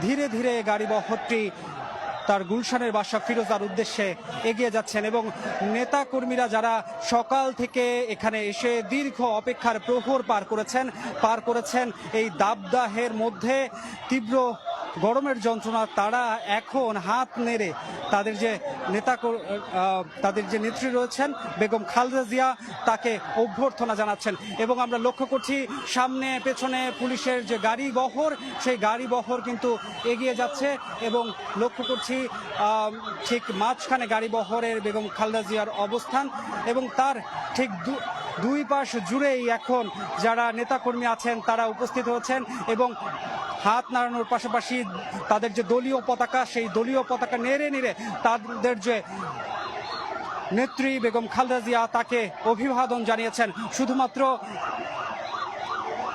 ধীরে ধীরে গাড়ি বহরটি তার গুলশানের বাসা ফিরোজার উদ্দেশ্যে এগিয়ে যাচ্ছেন এবং নেতা কর্মীরা যারা সকাল থেকে এখানে এসে দীর্ঘ অপেক্ষার প্রহর পার করেছেন পার করেছেন, এই দাবদাহের মধ্যে তীব্র গরমের যন্ত্রণা, তারা এখন হাত নেড়ে তাদের যে নেতা তাদের যে নেত্রী রয়েছেন, বেগম খালেদা জিয়া, তাকে অভ্যর্থনা জানাচ্ছেন। এবং আমরা লক্ষ্য করছি, সামনে, পেছনে পুলিশের যে গাড়ি বহর, সেই গাড়ি বহর কিন্তু এগিয়ে যাচ্ছে এবং লক্ষ্য করছি ঠিক মাঝখানে গাড়ি বহরের বেগম খালদা জিয়ার অবস্থান এবং তার ঠিক দুই পাশ জুড়েই এখন যারা নেতাকর্মী আছেন, তারা উপস্থিত হয়েছেন এবং হাত নাড়ানোর পাশাপাশি তাদের যে দলীয় পতাকা, সেই দলীয় পতাকা নেড়ে নেড়ে তাদের যে নেত্রী বেগম খালদা জিয়া তাকে অভিবাদন জানিয়েছেন। শুধুমাত্র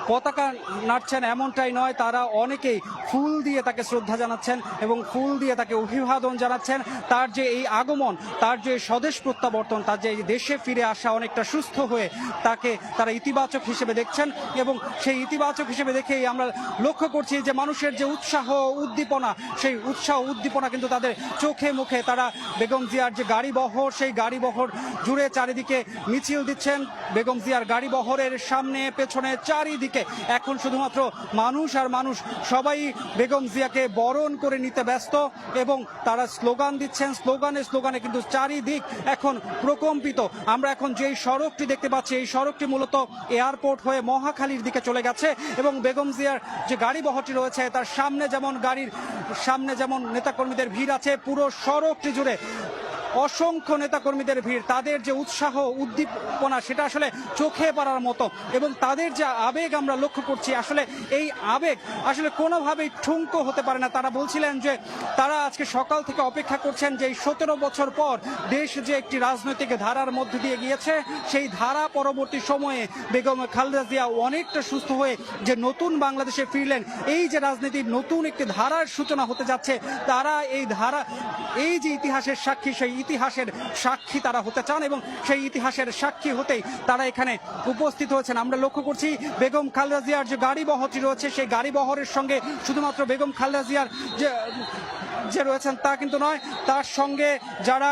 পতাকা নাড়ছেন এমনটাই নয়, তারা অনেকেই ফুল দিয়ে তাকে শ্রদ্ধা জানাচ্ছেন এবং ফুল দিয়ে তাকে অভিবাদন জানাচ্ছেন। তার যে এই আগমন, তার যে স্বদেশ প্রত্যাবর্তন, তার যে দেশে ফিরে আসা অনেকটা সুস্থ হয়ে তাকে তারা ইতিবাচক হিসেবে দেখছেন এবং সেই ইতিবাচক হিসেবে দেখেই আমরা লক্ষ্য করছি যে মানুষের যে উৎসাহ উদ্দীপনা, সেই উৎসাহ উদ্দীপনা কিন্তু তাদের চোখে মুখে তারা বেগম জিয়ার যে গাড়ি বহর, সেই গাড়ি বহর জুড়ে চারিদিকে মিছিল দিচ্ছেন। বেগম জিয়ার গাড়ি বহরের সামনে, পেছনে, চারিদিকে এখন শুধুমাত্র মানুষ আর মানুষ, সবাই বেগম জিয়াকে বরণ করে নিতে ব্যস্ত এবং তারা স্লোগান দিচ্ছেন। স্লোগানে স্লোগানে কিন্তু চারিদিক এখন প্রকম্পিত। আমরা এখন যেই সড়কটি দেখতে পাচ্ছি, এই সড়কটি মূলত এয়ারপোর্ট হয়ে মহাখালীর দিকে চলে গেছে এবং বেগম জিয়ার যে গাড়ি বহরটি রয়েছে, তার সামনে যেমন গাড়ির সামনে যেমন নেতাকর্মীদের ভিড় আছে, পুরো সড়কটি জুড়ে অসংখ্য নেতাকর্মীদের ভিড়, তাদের যে উৎসাহ, উদ্দীপনা, সেটা আসলে চোখে পড়ার মতো এবং তাদের যে আবেগ আমরা লক্ষ্য করছি, আসলে এই আবেগ আসলে কোনোভাবেই ঠুঙ্কো হতে পারে না। তারা বলছিলেন যে তারা আজকে সকাল থেকে অপেক্ষা করছেন যে এই সতেরো বছর পর দেশ যে একটি রাজনৈতিক ধারার মধ্যে দিয়ে গিয়েছে, সেই ধারা পরবর্তী সময়ে বেগম খালেদা জিয়া অনেকটা সুস্থ হয়ে যে নতুন বাংলাদেশে ফিরলেন, এই যে রাজনীতির নতুন একটি ধারার সূচনা হতে যাচ্ছে, তারা এই ধারা, এই যে ইতিহাসের সাক্ষী, সেই ইতিহাসের সাক্ষী তারা হতে চান এবং সেই ইতিহাসের সাক্ষী হতেই তারা এখানে উপস্থিত হয়েছেন। আমরা লক্ষ্য করছি বেগম খালেদা জিয়ার যে গাড়ি বহরটি রয়েছে, সেই গাড়ি বহরের সঙ্গে শুধুমাত্র বেগম খালেদা জিয়ার যে যে রয়েছেন তা কিন্তু নয়। তার সঙ্গে যারা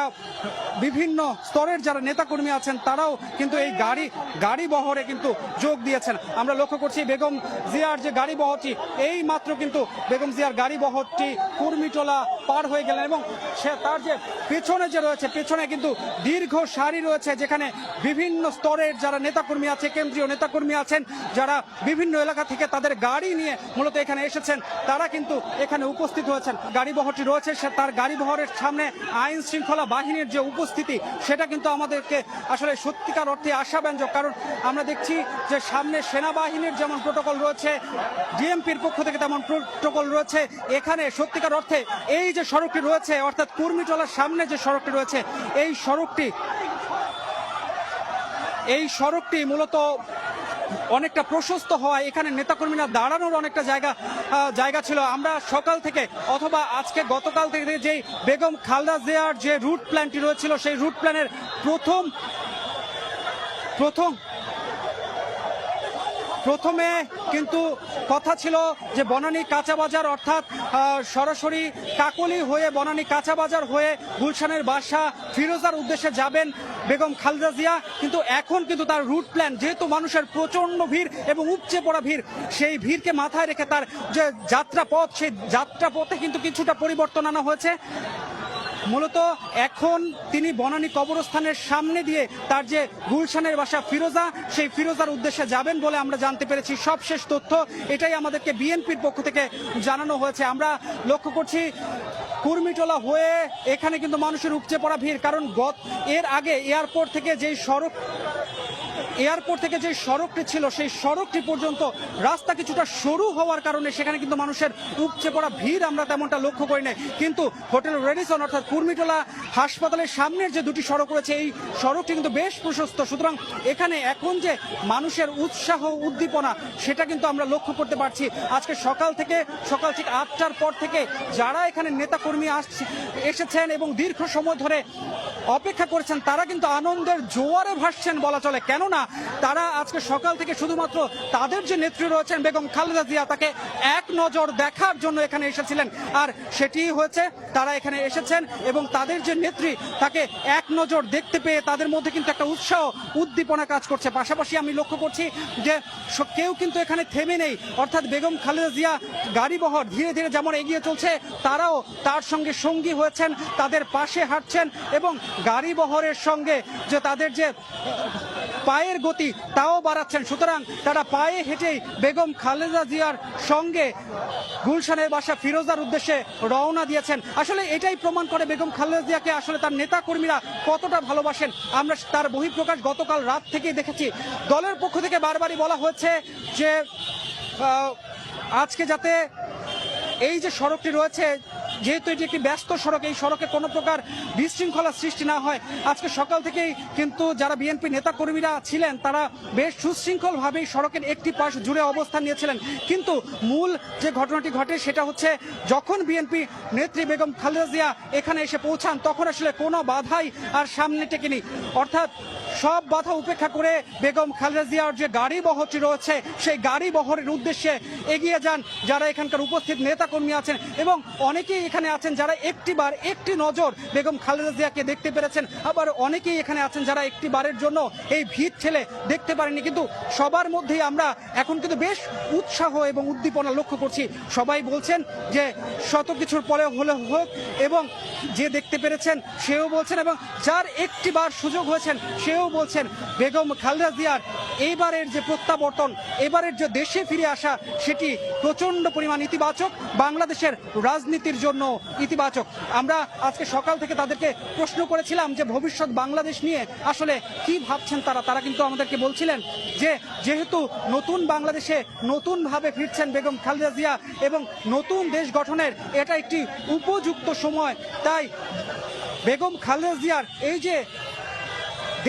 বিভিন্ন স্তরের যারা নেতাকর্মী আছেন, তারাও কিন্তু এই গাড়ি গাড়ি বহরে কিন্তু যোগ দিয়েছেন। আমরা লক্ষ্য করছি বেগম জিয়ার যে গাড়ি বহরটি, এই মাত্র কিন্তু বেগম জিয়ার গাড়ি বহরটি কুর্মিটোলা পার হয়ে গেলেন এবং সে তার যে পেছনে যে রয়েছে, পেছনে কিন্তু দীর্ঘ সারি রয়েছে, যেখানে বিভিন্ন স্তরের যারা নেতাকর্মী আছে, কেন্দ্রীয় নেতাকর্মী আছেন, যারা বিভিন্ন এলাকা থেকে তাদের গাড়ি নিয়ে মূলত এখানে এসেছেন, তারা কিন্তু এখানে উপস্থিত হয়েছেন। গাড়ি বহরটি রয়েছে তার গাড়ি বহরের সামনে আইন শৃঙ্খলা বাহিনীর যে উপস্থিতি, সেটা কিন্তু আমাদেরকে আসলে সত্যিকার অর্থে আশাব্যঞ্জক। কারণ আমরা দেখছি যে সামনে সেনাবাহিনীর যেমন প্রোটোকল রয়েছে, ডিএমপির পক্ষ থেকে তেমন প্রোটোকল রয়েছে। এখানে সত্যিকার অর্থে এই যে সড়কটি রয়েছে, অর্থাৎ কুর্মিটলার সামনে যে সড়কটি রয়েছে, এই সড়কটি এই সড়কটি মূলত অনেকটা প্রশস্ত হওয়ায় এখানে নেতাকর্মীরা দাঁড়ানোর অনেকটা জায়গা জায়গা ছিল। আমরা সকাল থেকে অথবা আজকে গতকাল থেকে যে বেগম খালদা জিয়ার যে রুট প্ল্যানটি রয়েছিল, সেই রুট প্ল্যানের প্রথম প্রথম প্রথমে কিন্তু কথা ছিল যে বনানী কাঁচা বাজার অর্থাৎ সরাসরি কাকলি হয়ে বনানী কাঁচা বাজার হয়ে গুলশানের বাসা ফিরোজার উদ্দেশ্যে যাবেন বেগম খালেদা জিয়া। কিন্তু এখন কিন্তু তার রুট প্ল্যান যেহেতু মানুষের প্রচণ্ড ভিড় এবং উপচে পড়া ভিড়, সেই ভিড়কে মাথায় রেখে তার যে যাত্রা পথ সেই যাত্রা পথে কিন্তু কিছুটা পরিবর্তন আনা হয়েছে। মূলত এখন তিনি বনানী কবরস্থানের সামনে দিয়ে তার যে গুলশানের বাসা ফিরোজা, সেই ফিরোজার উদ্দেশ্যে যাবেন বলে আমরা জানতে পেরেছি। সবশেষ তথ্য এটাই আমাদেরকে বিএনপির পক্ষ থেকে জানানো হয়েছে। আমরা লক্ষ্য করছি কুর্মিটোলা হয়ে এখানে কিন্তু মানুষের উপচে পড়া ভিড়। কারণ গত এর আগে এয়ারপোর্ট থেকে যেই সড়ক, এয়ারপোর্ট থেকে যে সড়কটি ছিল, সেই সড়কটি পর্যন্ত রাস্তা কিছুটা সরু হওয়ার কারণে সেখানে কিন্তু মানুষের উপচে পড়া ভিড় আমরা তেমনটা লক্ষ্য করি নাই। কিন্তু হোটেল রেডিসন অর্থাৎ কুর্মিটোলা হাসপাতালের সামনের যে দুটি সড়ক রয়েছে, এই সড়কটি কিন্তু বেশ প্রশস্ত। সুতরাং এখানে এখন যে মানুষের উৎসাহ, উদ্দীপনা, সেটা কিন্তু আমরা লক্ষ্য করতে পারছি। আজকে সকাল থেকে, সকাল ঠিক আটটার পর থেকে যারা এখানে নেতাকর্মী আসছে এসেছেন এবং দীর্ঘ সময় ধরে অপেক্ষা করেছেন, তারা কিন্তু আনন্দের জোয়ারে ভাসছেন বলা চলে। কেননা তারা আজকে সকাল থেকে শুধুমাত্র তাদের যে নেত্রী রয়েছেন বেগম খালেদা জিয়া, তাকে এক নজর দেখার জন্য এখানে এসেছিলেন। আর সেটি হয়েছে, তারা এখানে এসেছেন এবং তাদের যে নেত্রী, তাকে এক নজর দেখতে পেয়ে তাদের মধ্যে কিন্তু একটা উৎসাহ, উদ্দীপনা কাজ করছে। পাশাপাশি আমি লক্ষ্য করছি যে কেউ কিন্তু এখানে থেমে নেই। অর্থাৎ বেগম খালেদা জিয়া গাড়ি বহর ধীরে ধীরে যেমন এগিয়ে চলছে, তারাও তার সঙ্গে সঙ্গী হয়েছেন, তাদের পাশে হাঁটছেন এবং গাড়ি বহরের সঙ্গে যে তাদের যে পায়ের গতি, তাও বাড়াচ্ছেন। সুতরাং তারা পায়ে হেঁটেই বেগম খালেদা জিয়ার সঙ্গে গুলশানের বাসা ফিরোজার উদ্দেশ্যে রওনা দিয়েছেন। আসলে এটাই প্রমাণ করে বেগম খালেদা জিয়াকে আসলে তার নেতা কর্মীরা কতটা ভালোবাসেন। আমরা তার বহিঃপ্রকাশ গতকাল রাত থেকেই দেখেছি। দলের পক্ষ থেকে বারবারই বলা হয়েছে যে আজকে যাতে এই যে সড়কটি রয়েছে যেহেতু এটি একটি ব্যস্ত সড়ক, এই সড়কে কোনো প্রকার বিশৃঙ্খলা সৃষ্টি না হয়। আজকে সকাল থেকেই কিন্তু যারা বিএনপি নেতা কর্মীরা ছিলেন, তারা বেশ সুশৃঙ্খলভাবেই সড়কের একটি পাশ জুড়ে অবস্থান নিয়েছিলেন। কিন্তু মূল যে ঘটনাটি ঘটে, সেটা হচ্ছে যখন বিএনপি নেত্রী বেগম খালেদা জিয়া এখানে এসে পৌঁছান, তখন আসলে কোনো বাধাই আর সামনে টেকেনি। অর্থাৎ সব বাধা উপেক্ষা করে বেগম খালেদা জিয়ার যে গাড়ি বহরটি রয়েছে, সেই গাড়ি বহরের উদ্দেশ্যে এগিয়ে যান যারা এখানকার উপস্থিত নেতাকর্মী আছেন এবং অনেকেই এখানে আছেন যারা একটিবার একটি নজর বেগম খালেদা জিয়াকে দেখতে পেরেছেন। আবার অনেকেই এখানে আছেন যারা একটি বারের জন্য এই ভিড় ঠেলে দেখতে পারেনি কিন্তু সবার মধ্যেই আমরা এখন কিন্তু বেশ উৎসাহ এবং উদ্দীপনা লক্ষ্য করছি। সবাই বলছেন যে শত কিছুর পরে হলে হোক এবং যে দেখতে পেরেছেন সেও বলছেন এবং যার একটি বার সুযোগ হয়েছেন সেও বলছেন বেগম খালেদা জিয়ার এইবারের যে প্রত্যাবর্তন, এবারের যে দেশে ফিরে আসা, সেটি প্রচণ্ড পরিমাণ ইতিবাচক। বাংলাদেশের রাজনীতির জন্য ইতিবাচক। আমরা আজকে সকাল থেকে তাদেরকে প্রশ্ন করেছিলাম যে ভবিষ্যৎ বাংলাদেশ নিয়ে আসলে কি ভাবছেন তারা? তারা কিন্তু আমাদেরকে বলছিলেন যে যেহেতু নতুন বাংলাদেশে নতুনভাবে ফিরছেন বেগম খালেদা জিয়া এবং নতুন দেশ গঠনের এটা একটি উপযুক্ত সময়, তাই বেগম খালেদা জিয়ার এই যে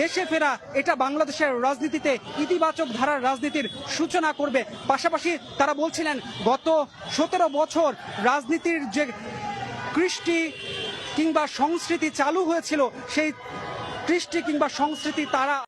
দেশে ফেরা, এটা বাংলাদেশের রাজনীতিতে ইতিবাচক ধারার রাজনীতির সূচনা করবে। পাশাপাশি তারা বলছিলেন, গত সতেরো বছর রাজনীতির যে কৃষ্টি কিংবা সংস্কৃতি চালু হয়েছিল, সেই কৃষ্টি কিংবা সংস্কৃতি তারা